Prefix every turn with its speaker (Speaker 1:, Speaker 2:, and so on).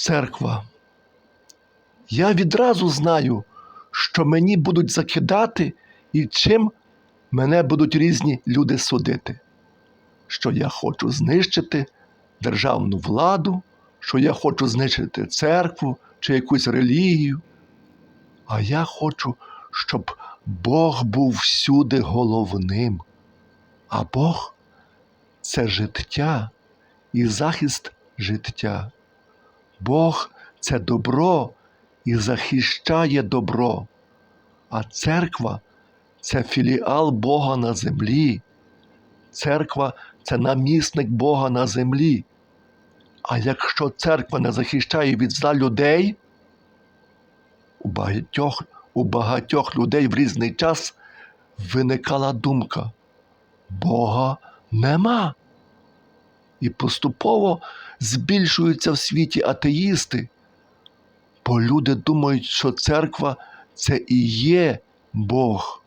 Speaker 1: церква. Я відразу знаю, що мені будуть закидати і чим мене будуть різні люди судити. Що я хочу знищити державну владу, що я хочу знищити церкву чи якусь релігію. А я хочу, щоб Бог був всюди головним. А Бог це життя і захист життя. Бог це добро і захищає добро, а церква це філіал Бога на землі. Церква це намісник Бога на землі. А якщо церква не захищає від зла людей, у багатьох, у багатьох людей в різний час виникала думка: Бога нема. І поступово збільшуються в світі атеїсти, бо люди думають, що церква це і є Бог.